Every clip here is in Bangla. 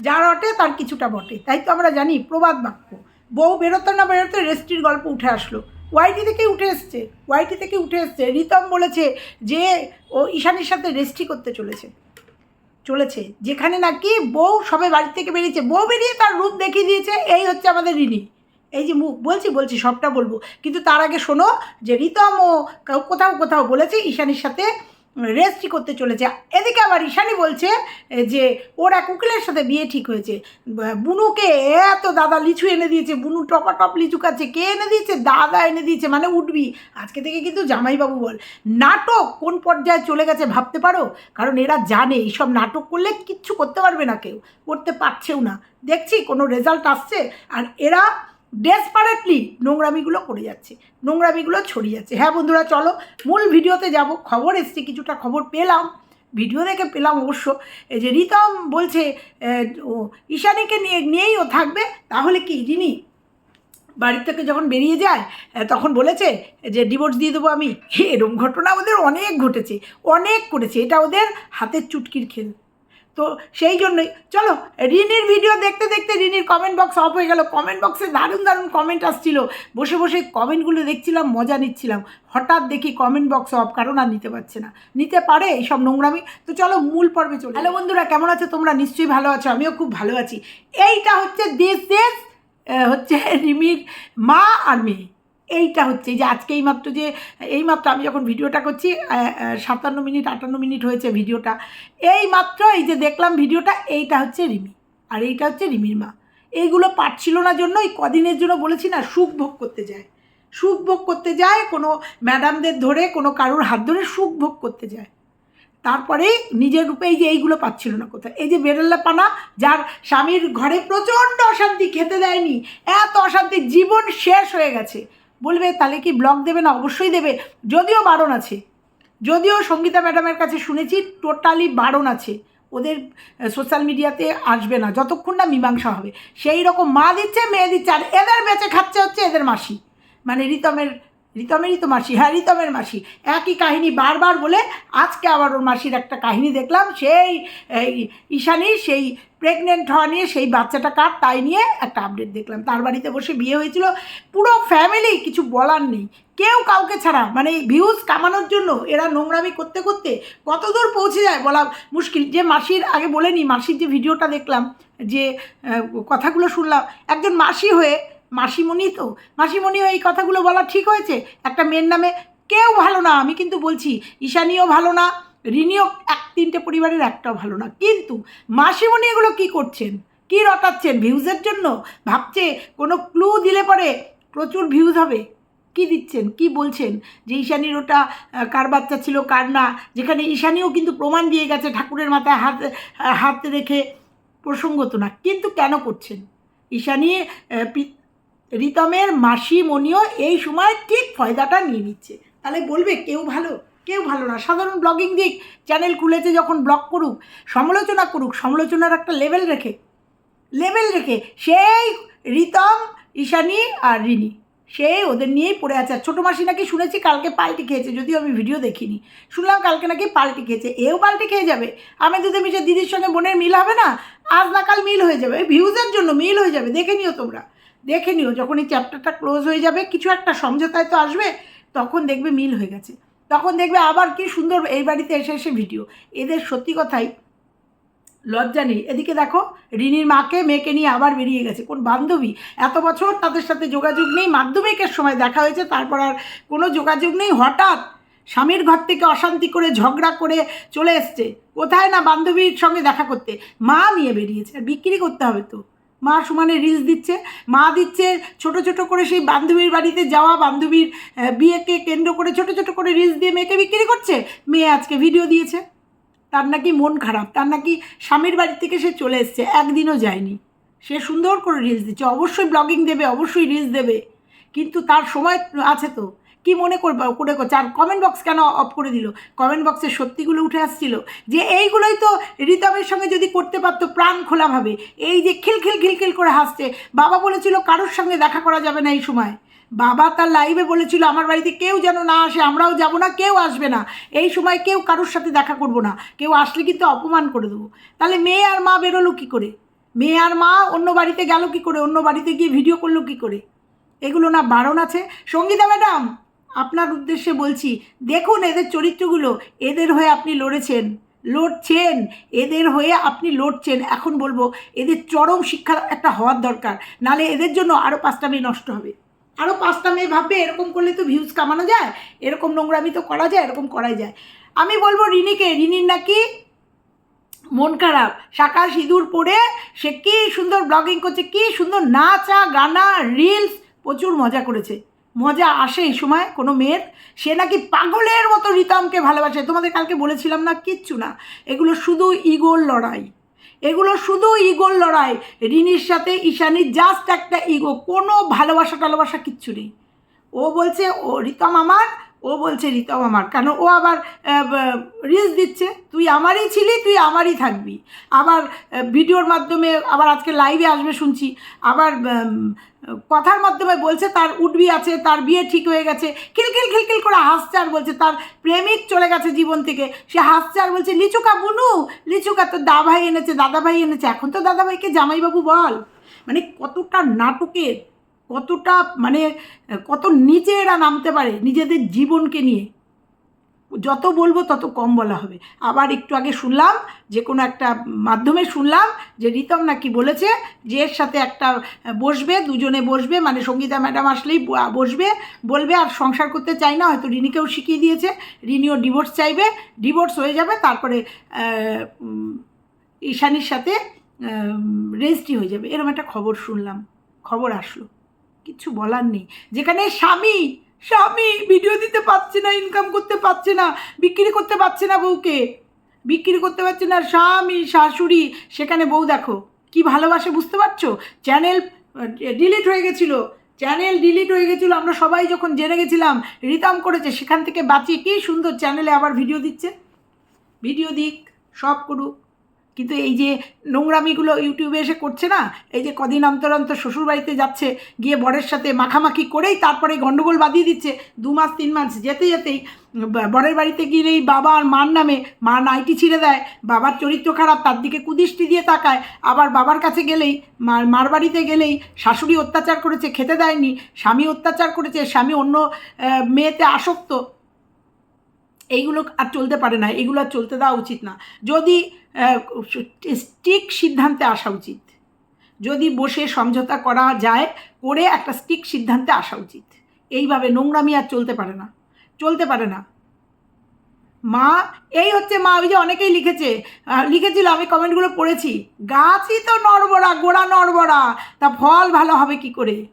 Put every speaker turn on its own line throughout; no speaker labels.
যার অটে তার কিছুটা বটে। তাই তো আমরা জানি প্রবাদ বাক্য। বউ বেরোতে না বেরোতে রেস্ট্রির গল্প উঠে আসলো। ওয়াইটি থেকে উঠে এসছে। ওয়াইটি থেকে উঠে এসছে। রিতম বলেছে যে ও ঈশানের সাথে রেস্ট্রি করতে চলেছে। চলেছে। যেখানে নাকি বউ সবে বাড়ি থেকে বেরিয়েছে। বউ বেরিয়ে তার রূপ দেখিয়ে দিয়েছে। এই হচ্ছে আমাদের ঋণী এই যে মুখ, বলছি বলছি, সবটা বলব। কিন্তু তার আগে শোনো যে রিতম ও কোথাও কোথাও বলেছে ঈশানীর সাথে রেস্ট্রি করতে চলেছে। এদিকে আবার ঈশানী বলছে যে ওর এক উকিলের সাথে বিয়ে ঠিক হয়েছে। বুনুকে এত দাদা লিচু এনে দিয়েছে, বুনু টপা টপ লিচু খাচ্ছে। কে এনে দিয়েছে? দাদা এনে দিয়েছে মানে উঠবি। আজকে থেকে কিন্তু জামাইবাবু বল। নাটক কোন পর্যায়ে চলে গেছে ভাবতে পারো? কারণ এরা জানে, এইসব নাটক করলে কিচ্ছু করতে পারবে না কেউ। করতে পারছেও না। দেখছি কোনো রেজাল্ট আসছে। আর এরা ডেসপারেটলি নোংরামিগুলো করে যাচ্ছে, নোংরামিগুলো ছড়িয়ে যাচ্ছে। হ্যাঁ বন্ধুরা, চলো মূল ভিডিওতে যাব। খবর এসছে, কিছুটা খবর পেলাম। ভিডিও দেখে পেলাম অবশ্য। এই যে রিতম বলছে ও ঈশানীকে নিয়ে, নিয়েই ও থাকবে। তাহলে কি, রিনি বাড়ি থেকে যখন বেরিয়ে যায় তখন বলেছে যে ডিভোর্স দিয়ে দেবো আমি। এরকম ঘটনা ওদের অনেক ঘটেছে, অনেক করেছে। এটা ওদের হাতের চুটকির খেল। তো সেই জন্যই। চলো, রিনির ভিডিও দেখতে দেখতে রিনির কমেন্ট বক্স অফ হয়ে গেল। কমেন্ট বক্সে দারুণ দারুণ কমেন্ট আসছিল। বসে বসে কমেন্টগুলো দেখছিলাম, মজা নিচ্ছিলাম। হঠাৎ দেখি কমেন্ট বক্স অফ কারণ আর নিতে পারছে না। নিতে পারে এইসব নোংরামি। তো চলো, মূল পর্বে চলো হ্যালো বন্ধুরা, কেমন আছো? তোমরা নিশ্চয়ই ভালো আছো, আমিও খুব ভালো আছি। এইটা হচ্ছে দেশ দেশ হচ্ছে রিমির মা আর মেয়ে। এইটা হচ্ছে যে আজকে এইমাত্র যে এইমাত্র আমি যখন ভিডিওটা করছি সাতান্ন মিনিট, আটান্ন মিনিট হয়েছে ভিডিওটা। এই মাত্র এই যে দেখলাম ভিডিওটা, এইটা হচ্ছে রিমি, আর এইটা হচ্ছে রিমির মা। এইগুলো পারছিল না জন্য এই কদিনের জন্য বলেছি না, সুখ ভোগ করতে যায়। সুখ ভোগ করতে যায় কোনো ম্যাডামদের ধরে, কোনো কারোর হাত ধরে সুখ ভোগ করতে যায়। তারপরে নিজের রূপে এই যে এইগুলো পাচ্ছিল না কোথায় এই যে বেরেল্লা পানা, যার স্বামীর ঘরে প্রচণ্ড অশান্তি, খেতে দেয়নি। এত অশান্তি, জীবন শেষ হয়ে গেছে। বলবে, তাহলে কি ব্লক দেবে না? অবশ্যই দেবে। যদিও বারণ আছে। যদিও সঙ্গীতা ম্যাডামের কাছে শুনেছি টোটালি বারণ আছে। ওদের সোশ্যাল মিডিয়াতে আসবে না। যতক্ষণ না মীমাংসা হবে। সেই রকম মা দিচ্ছে, মেয়ে দিচ্ছে, আর এদের বেঁচে খাচ্ছে হচ্ছে এদের মাসি। মানে রিতমের রিতমেরই তো মাসি হ্যাঁ রিতমের মাসি। একই কাহিনী বারবার বলে আজকে আবার ওর মাসির একটা কাহিনী দেখলাম, সেই ঈশানী, সেই প্রেগনেন্ট হওয়া নিয়ে সেই বাচ্চাটা কার তাই নিয়ে একটা আপডেট দেখলাম। তার বাড়িতে বসে বিয়ে হয়েছিল। পুরো ফ্যামিলি কিছু বলার নেই। কেউ কাউকে ছাড়া মানে ভিউজ কামানোর জন্য এরা নোংরামি করতে করতে কত দূর পৌঁছে যায় বলা মুশকিল। যে মাসির, আগে বলে নি, মাসির যে ভিডিওটা দেখলাম, যে কথাগুলো শুনলাম, একজন মাসি হয়ে মাসিমণি তো? মাসিমণি এই কথাগুলো বলা ঠিক হয়েছে? একটা মেয়ের নামে কেউ ভালো না, আমি কিন্তু বলছি, ঈশানীও ভালো না, রিনিও এক তিনটে পরিবারের একটাও ভালো না। কিন্তু মাসিমণি এগুলো কী করছেন? কী রটাচ্ছেন ভিউজের জন্য? ভাবছে কোনো ক্লু দিলে পরে প্রচুর ভিউজ হবে। কি দিচ্ছেন? কি বলছেন? যে ঈশানীর ওটা কার বাচ্চা ছিল, কার না? যেখানে ঈশানীও কিন্তু প্রমাণ দিয়ে গেছে ঠাকুরের মাথায় হাত হাত রেখে প্রসঙ্গত না। কিন্তু কেন করছেন? ঈশানী রিতমের মাসি মনিও এই সময় ঠিক ফয়দাটা নিয়ে নিচ্ছে। তাহলে বলবে, কেউ ভালো? কেউ ভালো না। সাধারণ ব্লগিং দিক চ্যানেল খুলেছে যখন ব্লগ করুক, সমালোচনা করুক, সমালোচনার একটা লেভেল রেখে লেভেল রেখে সেই রিতম, ঈশানী আর রিনি সে ওদের নিয়েই পড়ে আছে। আর ছোটো মাসি নাকি শুনেছি কালকে পাল্টি খেয়েছে, যদিও আমি ভিডিও দেখিনি। শুনলাম কালকে নাকি পাল্টি খেয়েছে। এও পাল্টি খেয়ে যাবে। আমি যদি মিশে দিদির সঙ্গে বোনের মিল হবে না, আজ না কাল মিল হয়ে যাবে। ভিউজের জন্য মিল হয়ে যাবে। দেখে নিও তোমরা। দেখে নিও, যখন এই চ্যাপ্টারটা ক্লোজ হয়ে যাবে, কিছু একটা সমঝোতায় তো আসবে, তখন দেখবে মিল হয়ে গেছে। তখন দেখবে আবার কি সুন্দর এই বাড়িতে এসে এসে ভিডিও এদের সত্যি কথাই লজ্জা নেই। এদিকে দেখো, রিনির মাকে, মেয়েকে নিয়ে আবার বেরিয়ে গেছে। কোন বান্ধবী? এত বছর তাদের সাথে যোগাযোগ নেই, মাধ্যমিকের সময় দেখা হয়েছে, তারপর আর কোনো যোগাযোগ নেই। হঠাৎ স্বামীর ঘর থেকে অশান্তি করে, ঝগড়া করে চলে এসছে। কোথায় না বান্ধবীর সঙ্গে দেখা করতে? মা নিয়ে বেরিয়েছে। আর বিক্রি করতে হবে তো। মা সমানে রিলস দিচ্ছে। মা দিচ্ছে ছোট ছোট করে সেই বান্ধবীর বাড়িতে যাওয়া, বান্ধবীর বিয়েকে কেন্দ্র করে ছোট ছোট করে রিলস দিয়ে মেয়েকে বিক্রি করছে। মেয়ে আজকে ভিডিও দিয়েছে। তার নাকি মন খারাপ। তার নাকি স্বামীর বাড়ি থেকে সে চলে এসছে। একদিনও যায়নি। সে সুন্দর করে রিলস দিচ্ছে। অবশ্যই ব্লগিং দেবে, অবশ্যই রিলস দেবে। কিন্তু তার সময় আছে তো। কি মনে করবে করে করছে আর কমেন্ট বক্স কেন অফ করে দিল? কমেন্ট বক্সে সত্যিগুলো উঠে আসছিল যে এইগুলোই তো রিতমের সঙ্গে যদি করতে পারতো, প্রাণ খোলাভাবে এই যে খিলখিল খিলখিল করে হাসছে। বাবা বলেছিল, কারোর সঙ্গে দেখা করা যাবে না এই সময়। বাবা তার লাইভে বলেছিল, আমার বাড়িতে কেউ যেন না আসে, আমরাও যাব না, কেউ আসবে না। এই সময় কেউ কারোর সাথে দেখা করব না। কেউ আসলে কিন্তু অপমান করে দেবো। তাহলে মেয়ে আর মা বেরোলো কী করে? মেয়ে আর মা অন্য বাড়িতে গেল কি করে? অন্য বাড়িতে গিয়ে ভিডিও করল কি করে? এগুলো না বারণ আছে? সঙ্গীতা ম্যাডাম! আপনার উদ্দেশ্যে বলছি, দেখুন এদের চরিত্রগুলো, এদের হয়ে আপনি লড়েছেন। লড়ছেন, এদের হয়ে আপনি লড়ছেন। এখন বলব, এদের চরম শিক্ষা একটা হওয়ার দরকার। নালে এদের জন্য আরও পাঁচটা মেয়ে নষ্ট হবে। আরও পাঁচটা মেয়ে ভাববে, এরকম করলে তো ভিউজ কামানো যায়, এরকম নোংরামি তো করা যায়, এরকম করাই যায়। আমি বলব রিনিকে, রিনির নাকি মন খারাপ। শাঁকা সিঁদুর পরে সে কী সুন্দর ব্লগিং করছে, কী সুন্দর নাচা গানা রিলস প্রচুর মজা করেছে। মজা আসে এই সময় কোনো মেয়ের। সে নাকি পাগলের মতো রিতমকে ভালোবাসে। তোমাদের কালকে বলেছিলাম না? কিচ্ছু না। এগুলো শুধু ইগোর লড়াই। এগুলো শুধু ইগোর লড়াই। রিনির সাথে ঈশানির জাস্ট একটা ইগো কোনো ভালোবাসা টালোবাসা কিচ্ছু নেই। ও বলছে, ও রিতম আমার ও বলছে রিতম আমার। কেন? ও আবার রিলস দিচ্ছে, তুই আমারই ছিলি, তুই আমারই থাকবি। আবার ভিডিওর মাধ্যমে আবার আজকে লাইভে আসবে শুনছি। আবার কথার মাধ্যমে বলছে, তার উঠবি আছে, তার বিয়ে ঠিক হয়ে গেছে। খিলখিল খিলখিল করে হাসছে আর বলছে, তার প্রেমিক চলে গেছে জীবন থেকে। সে হাসছে আর বলছে, লিচুকা বুনু, লিচুকা তো দা ভাই এনেছে দাদা ভাই এনেছে। এখন তো দাদা ভাইকে জামাইবাবু বল। মানে কতটা নাটকের কতটা মানে কত নিচে এরা নামতে পারে নিজেদের জীবনকে নিয়ে। যত বলব তত কম বলা হবে। আবার একটু আগে শুনলাম যে কোনো একটা মাধ্যমে শুনলাম যে রিতম নাকি বলেছে যে এর সাথে একটা বসবে, দুজনে বসবে মানে সঙ্গীতা ম্যাডাম আসলেই বসবে, বলবে আর সংসার করতে চাই না, হয়তো রিনিকেও শিখিয়ে দিয়েছে। রিনিও ডিভোর্স চাইবে, ডিভোর্স হয়ে যাবে, তারপরে ঈশানীর সাথে রেজিস্ট্রি হয়ে যাবে। এরকম একটা খবর শুনলাম, খবর আসলো। কিচ্ছু বলার নেই। যেখানে স্বামী স্বামী ভিডিও দিতে পারছে না ইনকাম করতে পারছে না, বিক্রি করতে পারছে না বউকে। বিক্রি করতে পারছে না স্বামী, শাশুড়ি, সেখানে বউ দেখো, কি ভালোবাসে বুঝতে পারছ? চ্যানেল ডিলিট হয়ে গেছিল। চ্যানেল ডিলিট হয়ে গেছিল, আমরা সবাই যখন জেনে গেছিলাম, রিতাম করেছে, সেখান থেকে বাঁচিয়ে কি সুন্দর চ্যানেলে আবার ভিডিও দিচ্ছে? ভিডিও দিক, সব করুক। কিন্তু এই যে নোংরামিগুলো ইউটিউবে এসে করছে না, এই যে কদিন অন্তর অন্তর শ্বশুরবাড়িতে যাচ্ছে, গিয়ে বরের সাথে মাখামাখি করেই তারপরে গণ্ডগোল বাঁধিয়ে দিচ্ছে, দু মাস, তিন মাস যেতে যেতেই বরের বাড়িতে গিয়েই বাবা আর মার নামে মা নাইটি ছিঁড়ে দেয়, বাবার চরিত্র খারাপ তার দিকে কুদৃষ্টি দিয়ে তাকায়, আবার বাবার কাছে গেলেই, মার মার বাড়িতে গেলেই শাশুড়ি অত্যাচার করেছে, খেতে দেয়নি, স্বামী অত্যাচার করেছে, স্বামী অন্য মেয়েতে আসক্ত। এইগুলো আর চলতে পারে না এগুলো আর চলতে দেওয়া উচিত না। যদি স্টিক সিদ্ধান্তে আসা উচিত। যদি বসে সমঝোতা করা যায়, করে একটা স্টিক সিদ্ধান্তে আসা উচিত। এইভাবে নোংরামি আর চলতে পারে না। চলতে পারে না। মা, এই হচ্ছে মা, ওই যে অনেকেই লিখেছে লিখেছিল, আমি কমেন্টগুলো পড়েছি, গাছই তো নড়বড়া, গোড়া নড়বড়া, তা ফল ভালো হবে কি করে?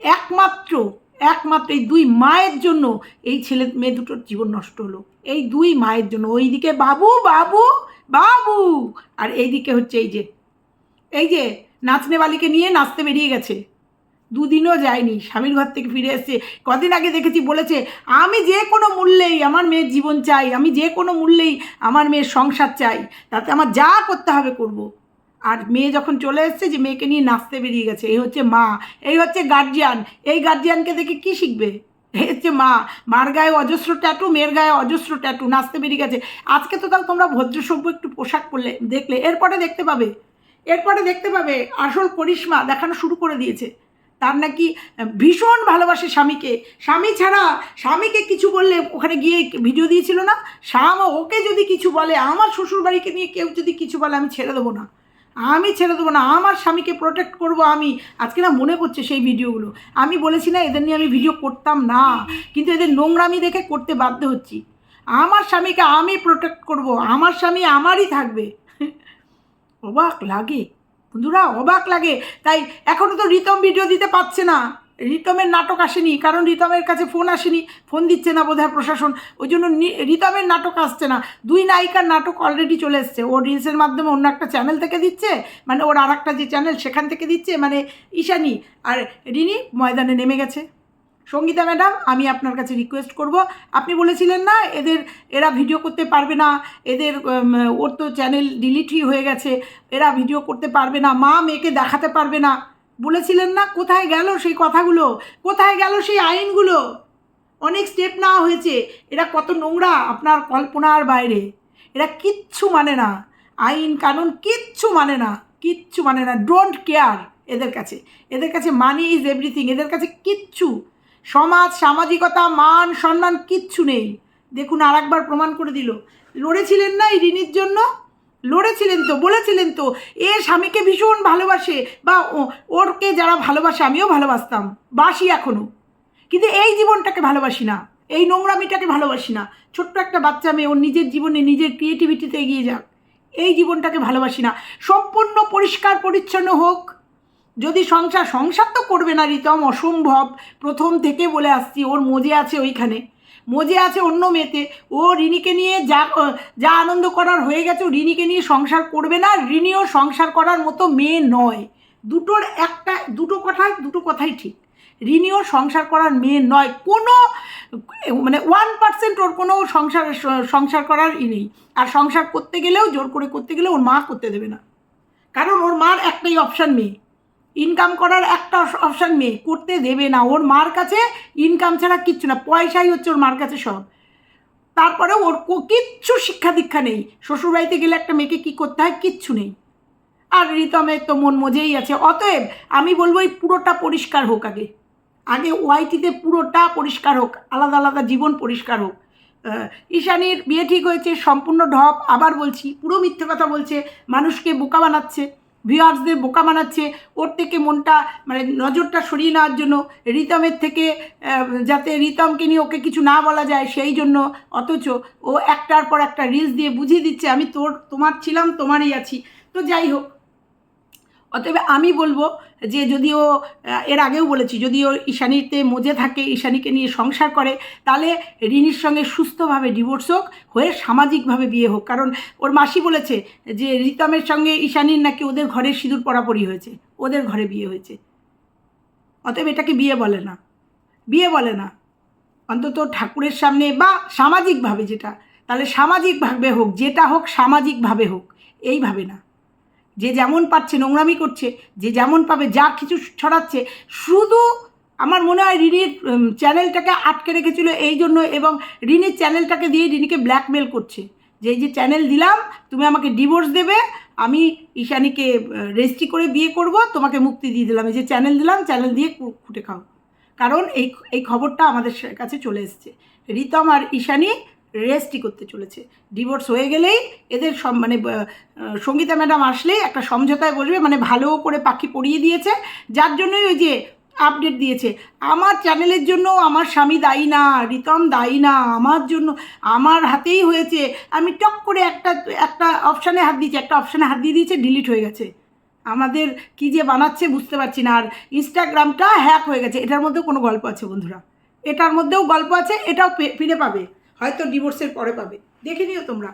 একমাত্র একমাত্র এই দুই মায়ের জন্য এই ছেলে, মেয়ে দুটোর জীবন নষ্ট হলো। এই দুই মায়ের জন্য। ওইদিকে বাবু বাবু বাবু! আর এইদিকে হচ্ছে এই যে এই যে নাচনেওয়ালিকে নিয়ে নাচতে বেরিয়ে গেছে। দুদিনও যায়নি, স্বামীর ঘর থেকে ফিরে এসছে। কদিন আগে দেখেছি বলেছে, আমি যে কোনো মূল্যেই আমার মেয়ের জীবন চাই, আমি যে কোনো মূল্যেই আমার মেয়ের সংসার চাই, তাতে আমার যা করতে হবে করব। আর মেয়ে যখন চলে এসছে যে মেয়েকে নিয়ে নাচতে বেরিয়ে গেছে, এই হচ্ছে মা, এই হচ্ছে গার্জিয়ান এই গার্জিয়ানকে দেখে কি শিখবে? এই হচ্ছে মা, মার গায়ে অজস্র ট্যাটু মেয়ের গায়ে অজস্র ট্যাটু নাচতে বেরিয়ে গেছে। আজকে তো তাও তোমরা ভদ্রসভ্য একটু পোশাক পরলে, দেখলে। এরপরে দেখতে পাবে, এরপরে দেখতে পাবে আসল করিশ্মা দেখানো শুরু করে দিয়েছে। তার নাকি ভীষণ ভালোবাসে স্বামীকে। স্বামী ছাড়া, স্বামীকে কিছু বললে ওখানে গিয়ে ভিডিও দিয়েছিল না? স্বামী ওকে যদি কিছু বলে, আমার শ্বশুরবাড়িকে নিয়ে কেউ যদি কিছু বলে, আমি ছেড়ে দেবো না। আমি ছেড়ে দেবো না, আমার স্বামীকে প্রোটেক্ট করব আমি। আজকে না মনে পড়ছে সেই ভিডিওগুলো। আমি বলেছি না, এদের নিয়ে আমি ভিডিও করতাম না। কিন্তু এদের নোংরামি দেখে করতে বাধ্য হচ্ছি। আমার স্বামীকে আমি প্রোটেক্ট করব, আমার স্বামী আমারই থাকবে। অবাক লাগে। বন্ধুরা, অবাক লাগে। তাই এখনও তো রিতম ভিডিও দিতে পারছে না। রিতমের নাটক আসেনি, কারণ রিতমের কাছে ফোন আসেনি ফোন দিচ্ছে না বোধহয় প্রশাসন। ওই জন্য রিতমের নাটক আসছে না। দুই নায়িকার নাটক অলরেডি চলে এসছে। ও রিলসের মাধ্যমে অন্য একটা চ্যানেল থেকে দিচ্ছে মানে ওর আর একটা যে চ্যানেল সেখান থেকে দিচ্ছে মানে ঈশানি। আর রিনি ময়দানে নেমে গেছে। সঙ্গীতা ম্যাডাম, আমি আপনার কাছে রিকোয়েস্ট করব। আপনি বলেছিলেন না, এদের, এরা ভিডিও করতে পারবে না। এদের ওর তো চ্যানেল ডিলিটই হয়ে গেছে। এরা ভিডিও করতে পারবে না। মা মেয়েকে দেখাতে পারবে না। বলেছিলেন না কোথায় গেল সেই কথাগুলো? কোথায় গেল সেই আইনগুলো? অনেক স্টেপ নেওয়া হয়েছে। এরা কত নোংরা আপনার কল্পনার বাইরে। এরা কিচ্ছু মানে না। আইন কানুন কিচ্ছু মানে না। কিচ্ছু মানে না। ডোন্ট কেয়ার এদের কাছে। এদের কাছে মানি ইজ এভরিথিং এদের কাছে কিচ্ছু। সমাজ, সামাজিকতা, মান, সম্মান কিচ্ছু নেই। দেখুন আর একবার প্রমাণ করে দিল। লড়েছিলেন না এই ঋণীর জন্য? লড়েছিলেন তো, বলেছিলেন তো, এ স্বামীকে ভীষণ ভালোবাসে, বা ওরকে যারা ভালোবাসে আমিও ভালোবাসতাম, বাসি এখনও কিন্তু এই জীবনটাকে ভালোবাসি না, এই নোংরামিটাকে ভালোবাসি না। ছোট্ট একটা বাচ্চা মেয়ে ওর নিজের জীবনে, নিজের ক্রিয়েটিভিটিতে এগিয়ে যাক। এই জীবনটাকে ভালোবাসি না। সম্পূর্ণ পরিষ্কার, পরিচ্ছন্ন হোক। যদি সংসার সংসার তো করবে না, রিতম, অসম্ভব। প্রথম থেকে বলে আসছি, ওর মজে আছে ওইখানে। মজে আছে অন্য মেয়েতে। ও রিনিকে নিয়ে যা যা আনন্দ করার হয়ে গেছে, ও রিনিকে নিয়ে সংসার করবে না। রিনিও সংসার করার মতো মেয়ে নয়। দুটোর একটা, দুটো কথাই দুটো কথাই ঠিক। রিনিও সংসার করার মেয়ে নয়। কোনো মানে ওয়ান পার্সেন্ট ওর কোনো সংসার সংসার করার ই নেই। আর সংসার করতে গেলেও, জোর করে করতে গেলে ওর মা করতে দেবে না। কারণ ওর মার একটাই অপশান মেয়ে। ইনকাম করার একটা অপশান মেয়ে করতে দেবে না। ওর মার কাছে ইনকাম ছাড়া কিচ্ছু না। পয়সাই হচ্ছে ওর মার কাছে সব। তারপরে ওর কিচ্ছু শিক্ষা দীক্ষা নেই। শ্বশুরবাড়িতে গেলে একটা মেয়েকে কী করতে হয়? কিচ্ছু নেই। আর রিতমের তো মন মজেই আছে। অতএব আমি বলব এই পুরোটা পরিষ্কার হোক আগে। আগে ওয়াইটিতে পুরোটা পরিষ্কার হোক। আলাদা আলাদা জীবন পরিষ্কার হোক। ঈশানীর বিয়ে ঠিক হয়েছে, সম্পূর্ণ ঢপ। আবার বলছি, পুরো মিথ্যে কথা বলছে, মানুষকে বোকা বানাচ্ছে। ভিউয়ার্সদের বোকা বানাচ্ছে, ওর থেকে মনটা মানে নজরটা সরিয়ে নেওয়ার জন্য, রিতমের থেকে যাতে রিতমকে নিয়ে ওকে কিছু না বলা যায়, সেই জন্য। অথচ ও একটার পর একটা রিলস দিয়ে বুঝিয়ে দিচ্ছে, আমি তোর, তোমার ছিলাম, তোমারই আছি। তো যাই হোক অতএব আমি বলব যে যদিও এর আগেও বলেছি, যদিও ঈশানীতে মজে থাকে, ঈশানীকে নিয়ে সংসার করে, তাহলে রিনির সঙ্গে সুস্থভাবে ডিভোর্স হোক, হয়ে সামাজিকভাবে বিয়ে হোক। কারণ ওর মাসি বলেছে যে রিতমের সঙ্গে ঈশানীর নাকি ওদের ঘরে সিঁদুর পরাপরি হয়েছে, ওদের ঘরে বিয়ে হয়েছে। অতএব এটাকে বিয়ে বলে না। বিয়ে বলে না। অন্তত ঠাকুরের সামনে বা সামাজিকভাবে যেটা, তাহলে সামাজিকভাবে হোক, যেটা হোক সামাজিকভাবে হোক এইভাবে না। যে যেমন পাচ্ছে, নোংরামি করছে, যে যেমন পাবে, যা কিছু ছড়াচ্ছে, শুধু আমার মনে হয় রিনির চ্যানেলটাকে আটকে রেখেছিল এই জন্য এবং রিনির চ্যানেলটাকে দিয়ে রিনিকে ব্ল্যাকমেল করছে। যে যে চ্যানেল দিলাম, তুমি আমাকে ডিভোর্স দেবে, আমি ঈশানীকে রেজিস্ট্রি করে বিয়ে করব, তোমাকে মুক্তি দিয়ে দিলাম। এই যে চ্যানেল দিলাম, চ্যানেল দিয়ে খুঁটে খাও। কারণ এই এই খবরটা আমাদের কাছে চলে এসছে। রিতম আর ঈশানী রেজিস্ট্রি করতে চলেছে। ডিভোর্স হয়ে গেলেই এদের সব মানে সঙ্গীতা ম্যাডাম আসলেই একটা সমঝোতায় বসবে মানে ভালো করে পাখি পড়িয়ে দিয়েছে, যার জন্যই ওই যে আপডেট দিয়েছে। আমার চ্যানেলের জন্য আমার স্বামী দায়ী না, রিতম দায়ী না, আমার জন্য, আমার হাতেই হয়েছে। আমি টক করে একটা একটা অপশানে হাত দিয়েছি, একটা অপশানে হাত দিয়ে দিয়েছে ডিলিট হয়ে গেছে। আমাদের কি যে বানাচ্ছে বুঝতে পারছি না। আর ইনস্টাগ্রামটা হ্যাক হয়ে গেছে। এটার মধ্যেও কোনো গল্প আছে বন্ধুরা? এটার মধ্যেও গল্প আছে, এটাও ফিরে পাবে। হয়তো ডিভোর্সের পরে পাবে। দেখে নিও তোমরা।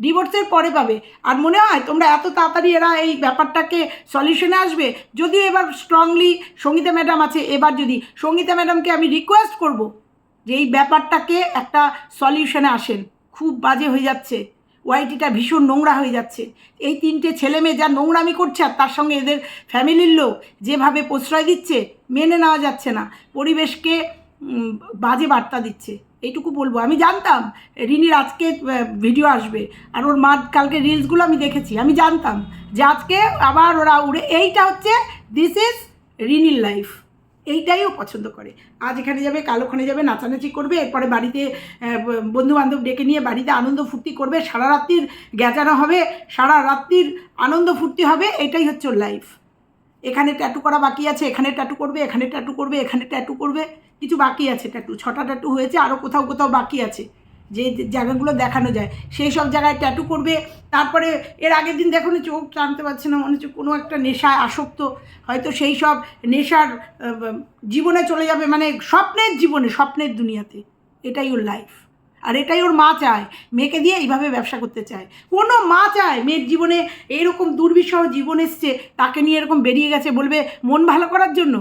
ডিভোর্সের পরে পাবে। আর মনে হয় তোমরা এত তাড়াতাড়ি এরা এই ব্যাপারটাকে সলিউশনে আসবে? যদিও এবার স্ট্রংলি সঙ্গীতা ম্যাডাম আছে, এবার যদি সঙ্গীতা ম্যাডামকে আমি রিকোয়েস্ট করব যে এই ব্যাপারটাকে একটা সলিউশনে আসেন। খুব বাজে হয়ে যাচ্ছে। ওয়াইটিটা ভীষণ নোংরা হয়ে যাচ্ছে। এই তিনটে ছেলে মেয়ে যা নোংরামি করছে আর তার সঙ্গে এদের ফ্যামিলির লোক যেভাবে প্রশ্রয় দিচ্ছে, মেনে নেওয়া যাচ্ছে না। পরিবেশকে বাজে বার্তা দিচ্ছে। এইটুকু বলব। আমি জানতাম রিনির আজকে ভিডিও আসবে। আর ওর মা কালকে রিলসগুলো আমি দেখেছি। আমি জানতাম যে আজকে আবার ওরা উড়ে, এইটা হচ্ছে দিস ইজ রিনির লাইফ এইটাই ও পছন্দ করে। আজ এখানে যাবে, কাল ওখানে যাবে, নাচানাচি করবে, এরপরে বাড়িতে বন্ধু বান্ধব ডেকে নিয়ে বাড়িতে আনন্দ ফুর্তি করবে, সারা রাত্রির গ্যাজানো হবে, সারা রাত্রির আনন্দ ফুর্তি হবে, এটাই হচ্ছে ওর লাইফ এখানে ট্যাটু করা বাকি আছে, এখানে ট্যাটু করবে, এখানে ট্যাটু করবে, এখানে ট্যাটু করবে। কিছু বাকি আছে ট্যাটু ছটা ট্যাটু হয়েছে আরও কোথাও কোথাও বাকি আছে। যে জায়গাগুলো দেখানো যায়, সেই সব জায়গায় ট্যাটু করবে। তারপরে এর আগের দিন দেখো চোখ টানতে পারছে না, মনে হচ্ছে কোনো একটা নেশায় আসক্ত। হয়তো সেই সব নেশার জীবনে চলে যাবে মানে স্বপ্নের জীবনে, স্বপ্নের দুনিয়াতে। এটাই ওর লাইফ আর এটাই ওর মা চায়, মেয়েকে দিয়ে এইভাবে ব্যবসা করতে চায়। কোনো মা চায়, মেয়ের জীবনে এরকম দুর্বিষহ জীবন এসছে, তাকে নিয়ে এরকম বেরিয়ে গেছে, বলবে, মন ভালো করার জন্য?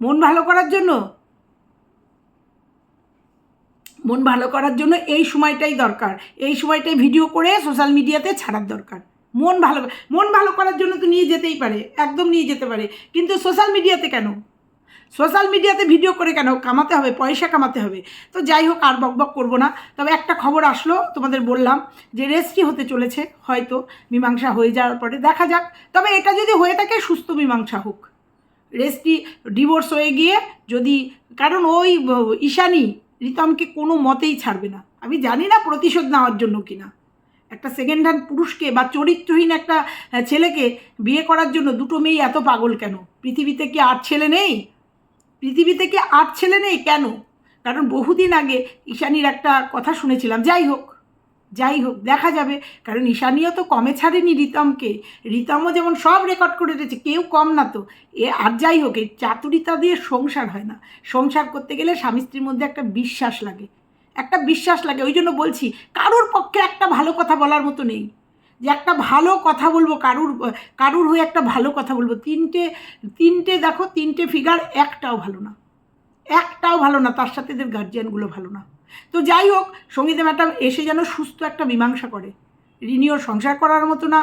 মন ভালো করার জন্য? মন ভালো করার জন্য এই সময়টাই দরকার। এই সময়টাই ভিডিও করে সোশ্যাল মিডিয়াতে ছাড়ার দরকার। মন ভালো মন ভালো করার জন্য তো নিয়ে যেতেই পারে, একদম নিয়ে যেতে পারে। কিন্তু সোশ্যাল মিডিয়াতে কেন? সোশ্যাল মিডিয়াতে ভিডিও করে কেন? কামাতে হবে, পয়সা কামাতে হবে। তো যাই হোক, আর বকবক করব না। তবে একটা খবর আসলো, তোমাদের বললাম যে রেস্টই হতে চলেছে, হয়তো মীমাংসা হয়ে যাওয়ার পরে। দেখা যাক। তবে এটা যদি হয়ে থাকে, সুস্থ মীমাংসা হোক। রেস্টটি ডিভোর্স হয়ে গিয়ে যদি, কারণ ওই ঈশানী রিতমকে কোনো মতেই ছাড়বে না। আমি জানি না প্রতিশোধ নেওয়ার জন্য কিনা। একটা সেকেন্ড হ্যান্ড পুরুষকে বা চরিত্রহীন একটা ছেলেকে বিয়ে করার জন্য দুটো মেয়ে এত পাগল কেন? পৃথিবীতে কি আট ছেলে নেই? পৃথিবীতে কি আট ছেলে নেই কেন? কারণ বহুদিন আগে ঈশানির একটা কথা শুনেছিলাম। যাই হোক যাই হোক, দেখা যাবে। কারণ ঈশানীও তো কমে ছাড়েনি রিতমকে। রিতমও যেমন সব রেকর্ড করে রেখেছে কেউ কম না তো। এ, আর যাই হোক, এই চাতুরিতা দিয়ে সংসার হয় না। সংসার করতে গেলে স্বামী স্ত্রীর মধ্যে একটা বিশ্বাস লাগে। একটা বিশ্বাস লাগে, ওই জন্য বলছি, কারোর পক্ষে একটা ভালো কথা বলার মতো নেই। যে একটা ভালো কথা বলব, কারুর কারুর হয়ে একটা ভালো কথা বলব। তিনটে তিনটে দেখো, তিনটে ফিগার একটাও ভালো না। একটাও ভালো না, তার সাথে এদের গার্জিয়ানগুলো ভালো না। তো যাই হোক, সঙ্গীতা ম্যাডাম এসে যেন সুস্থ একটা মীমাংসা করে। রিনিও সংসার করার মতো না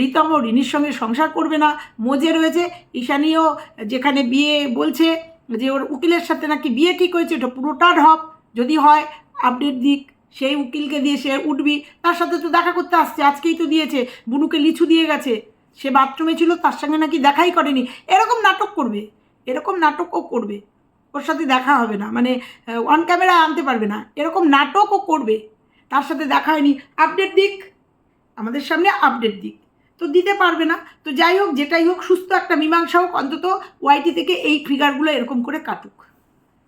রিতমও ঋণীর সঙ্গে সংসার করবে না। মজে রয়েছে, ঈশানীও যেখানে বিয়ে বলছে যে ওর উকিলের সাথে নাকি বিয়ে ঠিক হয়েছে, ওটা পুরোটা ঢপ। যদি হয় আপডেট দিক, সেই উকিলকে দিয়ে সে উঠবি। তার সাথে তো দেখা করতে আসছে, আজকেই তো দিয়েছে, বুনুকে লিচু দিয়ে গেছে। সে বাথরুমে ছিল, তার সঙ্গে নাকি দেখাই করেনি। এরকম নাটক করবে, এরকম নাটকও করবে। ওর সাথে দেখা হবে না মানে অন ক্যামেরা আনতে পারবে না। এরকম নাটকও করবে, তার সাথে দেখা হয়নি। আপডেট দিক, আমাদের সামনে আপডেট দিক। তো দিতে পারবে না। তো যাই হোক, যেটাই হোক, সুস্থ একটা মীমাংসা হোক, অন্তত ওয়াইটি থেকে এই ফিগারগুলো এরকম করে কাটুক।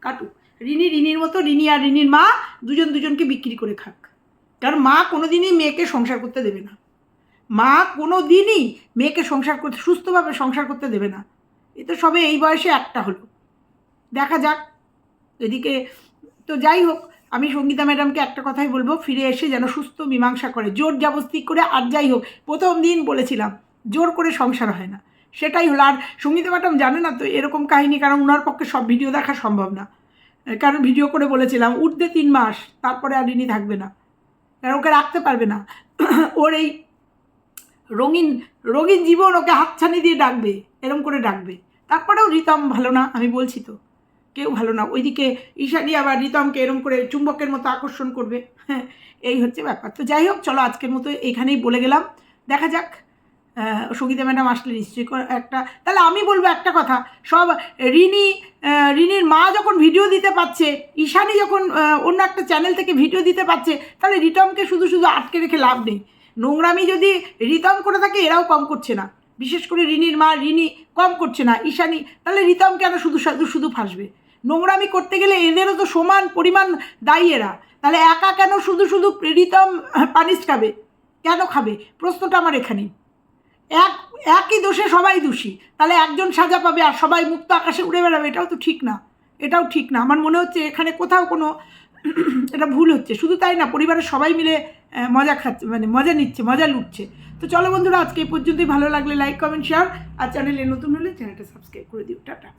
কাটুক। রিনি, রিনির মতো, রিনি আর রিনির মা দুজন দুজনকে বিক্রি করে খাক। কারণ মা কোনো দিনই মেয়েকে সংসার করতে দেবে না। মা কোনো দিনই মেয়েকে সংসার করতে, সুস্থভাবে সংসার করতে দেবে না। এ তো সবে এই বয়সে একটা হলো। দেখা যাক। এদিকে তো যাই হোক, আমি সঙ্গীতা ম্যাডামকে একটা কথাই বলব, ফিরে এসে যেন সুস্থ মীমাংসা করে, জোর জাবস্তি করে, আর যাই হোক, প্রথম দিন বলেছিলাম, জোর করে সংসার হয় না। সেটাই হলো, আর সঙ্গীতা ম্যাডাম জানে না তো এরকম কাহিনী, কারণ ওনার পক্ষে সব ভিডিও দেখা সম্ভব না। কারণ ভিডিও করে বলেছিলাম, উঠতে তিন মাস, তারপরে আর ইনি থাকবে না। কারণ ওকে রাখতে পারবে না। ওর এই রঙিন রঙিন জীবন ওকে হাতছানি দিয়ে ডাকবে, এরম করে ডাকবে। তারপরেও রিতম ভালো না, আমি বলছি তো। কেউ ভালো না। ওইদিকে ঈশানি আবার রিতমকে এরম করে চুম্বকের মতো আকর্ষণ করবে। হ্যাঁ এই হচ্ছে ব্যাপার। তো যাই হোক, চলো আজকের মতো এইখানেই বলে গেলাম। দেখা যাক সঙ্গীতা ম্যাডাম আসলে নিশ্চয়ই একটা তাহলে আমি বলব একটা কথা। সব রিনি রিনির মা যখন ভিডিও দিতে পারছে, ঈশানি যখন অন্য একটা চ্যানেল থেকে ভিডিও দিতে পারছে, তাহলে রিতমকে শুধু শুধু আটকে রেখে লাভ নেই। নোংরামি যদি রিতম করে থাকে, এরাও কম করছে না। বিশেষ করে রিনির মা, রিনি কম করছে না, ঈশানি তাহলে রিতম কেন শুধু শুধু শুধু ফাঁসবে? নোংরামি করতে গেলে এদেরও তো সমান পরিমাণ দায়ী এরা। তাহলে একা কেন শুধু শুধু রিতম পানিশ খাবে? কেন খাবে? প্রশ্নটা আমার এখানেই। এক, একই দোষে সবাই দোষী। তাহলে একজন সাজা পাবে আর সবাই মুক্ত আকাশে উড়ে বেড়াবে, এটাও তো ঠিক না। এটাও ঠিক না। আমার মনে হচ্ছে এখানে কোথাও কোনো এটা ভুল হচ্ছে। শুধু তাই না, পরিবারের সবাই মিলে মজা খাচ্ছে মানে মজা নিচ্ছে, মজা লুটছে। তো চলো বন্ধুরা, আজকে এই পর্যন্তই। ভালো লাগলে লাইক কমেন্ট শেয়ার আর চ্যানেলে নতুন হলে চ্যানেলটা সাবস্ক্রাইব করে দিও। টাটা।